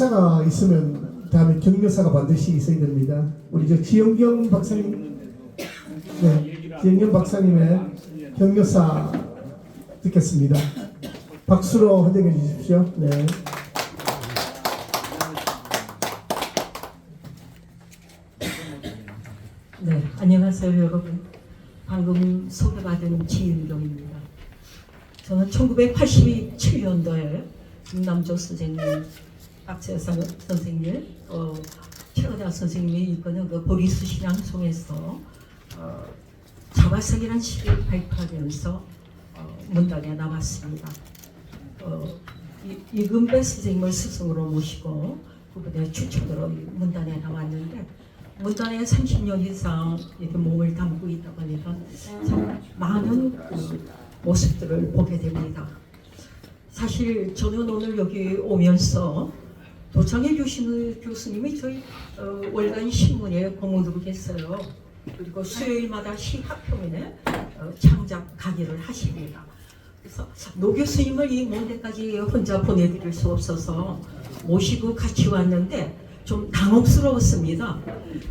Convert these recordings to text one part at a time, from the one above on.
박사가 있으면 다음에 경력사가 반드시 있어야 됩니다. 우리 저 지영경 박사님, 네, 지영경 박사님의 경력사 듣겠습니다. 박수로 환영해 주십시오. 네. 네, 안녕하세요 여러분. 방금 소개받은 지윤경입니다. 저는 1987년도에 김남조 선생님, 박재상 선생님, 어, 최은하 선생님이 이끄는 그 보리수 신앙송에서 어, 자화상이라는 시를 발표하면서 어, 문단에 나왔습니다. 어, 이- 이금배 선생님을 스승으로 모시고 그분의 추천으로 이 문단에 나왔는데 문단에 30년 이상 이렇게 몸을 담고 있다 보니까 참 많은 그 모습들을 보게 됩니다. 사실 저는 오늘 여기 오면서 도창해 교신 교수님이 저희 어, 월간 신문에 고문으로 계세요. 그리고 수요일마다 시학평론에 어, 창작 강의를 하십니다. 그래서 노 교수님을 이 먼 데까지 혼자 보내드릴 수 없어서 모시고 같이 왔는데 좀 당혹스러웠습니다.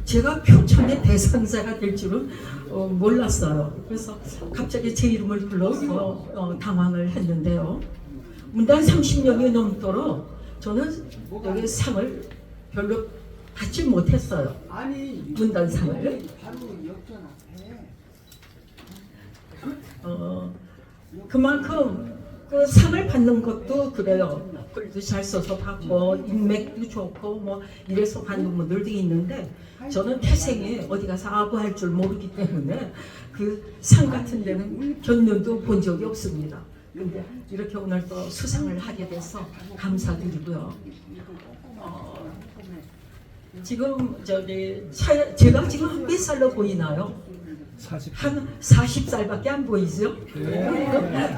제가 표창의 대상자가 될 줄은 어, 몰랐어요. 그래서 갑자기 제 이름을 불러서 어, 당황을 했는데요. 문단 30년이 넘도록 저는 여기 상을 별로 받지 못했어요. 아니 문단상을. 바로 역전 앞에 어, 그만큼 그 상을 받는 것도 그래요. 글도 잘 써서 받고 인맥도 좋고 뭐 이래서 받는 분들도 있는데 저는 태생에 어디 가서 아부할 줄 모르기 때문에 그 상 같은 데는 견년도 본 적이 없습니다. 근데 이렇게 오늘 또 수상을 하게 돼서 감사드리고요. 어, 지금 저기 차- 제가 지금 몇 살로 보이나요? 한 40살밖에 안 보이죠?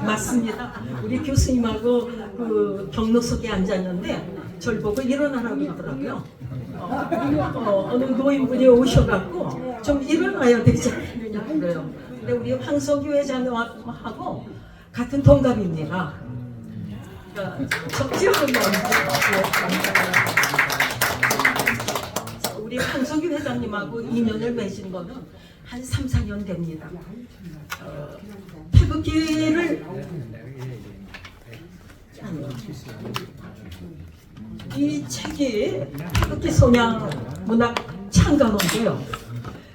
맞습니다. 우리 교수님하고 그 경로석에 앉았는데 절 보고 일어나라고 그러더라고요. 어, 어, 느 노인분이 오셔갖고 좀 일어나야 되지 않느냐 그래요. 근데 우리 황석유 회장님하고 같은 동갑입니다. 그러니까 적지하게 우리 황석유 회장님하고 인연을 맺은 거는 한 3, 4년 됩니다. 어, 태극기를 이 책이 태극기 소냥 문학 창간호인데요.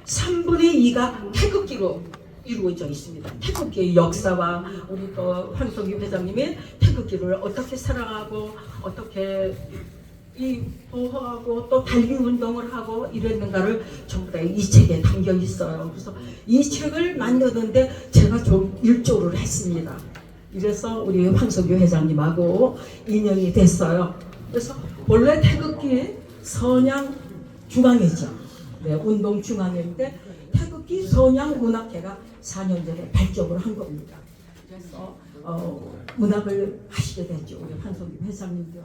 3분의 2가 태극기로 이루어져 있습니다. 태극기의 역사와 우리 또 황석유 회장님의 태극기를 어떻게 사랑하고 어떻게 이 보호하고 또 달기 운동을 하고 이랬는가를 전부 다 이 책에 담겨 있어요. 그래서 이 책을 만드는데 제가 좀 일조를 했습니다. 이래서 우리 황석유 회장님하고 인연이 됐어요. 그래서 원래 태극기 선양 중앙회죠. 네, 운동 중앙회인데 태극 기 선양 문학회가 4년 전에 발족을 한 겁니다. 그래서 어, 문학을 하시게 됐죠. 우리 황석유 회장님도.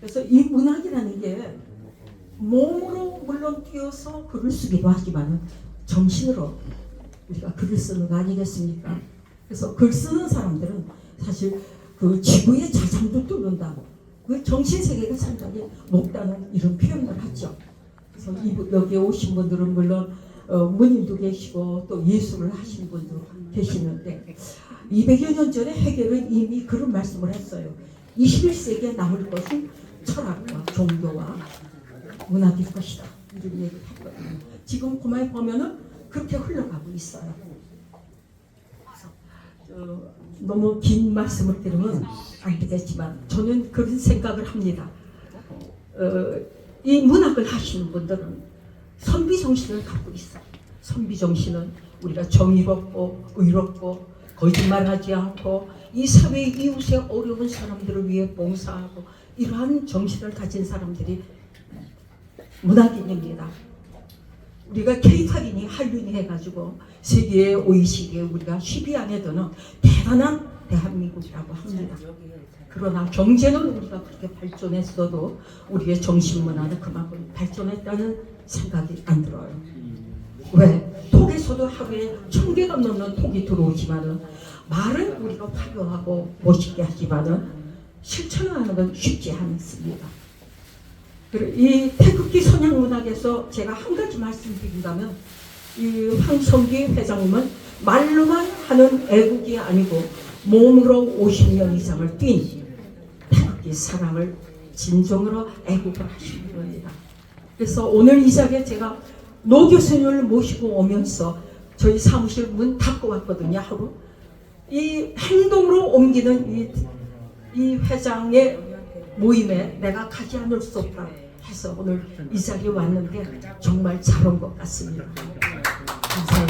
그래서 이 문학이라는 게 몸으로 물론 뛰어서 글을 쓰기도 하지만 정신으로 우리가 글을 쓰는 거 아니겠습니까? 그래서 글 쓰는 사람들은 사실 그 지구의 자산도 뚫는다고 그 정신 세계가 상당히 높다는 이런 표현을 하죠. 그래서 이, 여기 오신 분들은 물론 어, 문인도 계시고 또 예술을 하신 분도 계시는데 200여 년 전에 해결은 이미 그런 말씀을 했어요. 21세기에 남을 것은 철학과 종교와 문학일 것이다. 이런 얘기를 했거든요. 지금 그만 보면은 그렇게 흘러가고 있어요. 어, 너무 긴 말씀을 드리면 안 되겠지만 저는 그런 생각을 합니다. 어, 이 문학을 하시는 분들은 선비 정신을 갖고 있어요. 선비 정신은 우리가 정의롭고 의롭고 거짓말하지 않고 이 사회 이웃의 어려운 사람들을 위해 봉사하고 이러한 정신을 가진 사람들이 문학인입니다. 우리가 케이팝이니 한류니 해가지고 세계의 오이시기에 우리가 10위 안에 드는 대단한 대한민국이라고 합니다. 그러나 경제는 우리가 그렇게 발전했어도 우리의 정신문화는 그만큼 발전했다는 생각이 안 들어요. 왜? 톡에서도 하루에 천 개가 넘는 톡이 들어오지만은 말은 우리가 화려하고 멋있게 하지만은 실천하는 건 쉽지 않습니다. 그리고 이 태극기 선양 문학에서 제가 한 가지 말씀드린다면 이 황성기 회장님은 말로만 하는 애국이 아니고 몸으로 50년 이상을 뛴 태극기 사랑을 진정으로 애국을 하시는 겁니다. 그래서 오늘 이 자리에 제가 노 교수님을 모시고 오면서 저희 사무실 문 닫고 왔거든요 하루 이 행동으로 ом기는 이, 이 회장의 모임에 내가 가지 않을 수 없다 해서 오늘 이 자리에 왔는데 정말 잘 온 것 같습니다. 감사합니다.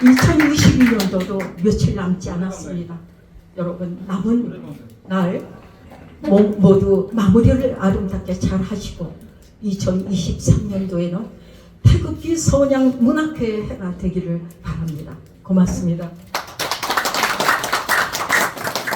2022년도도 며칠 남지 않았습니다. 여러분 남은 날 모- 모두 마무리를 아름답게 잘 하시고 2023년도에는 태극기 선양 문학회 해가 되기를 바랍니다. 고맙습니다.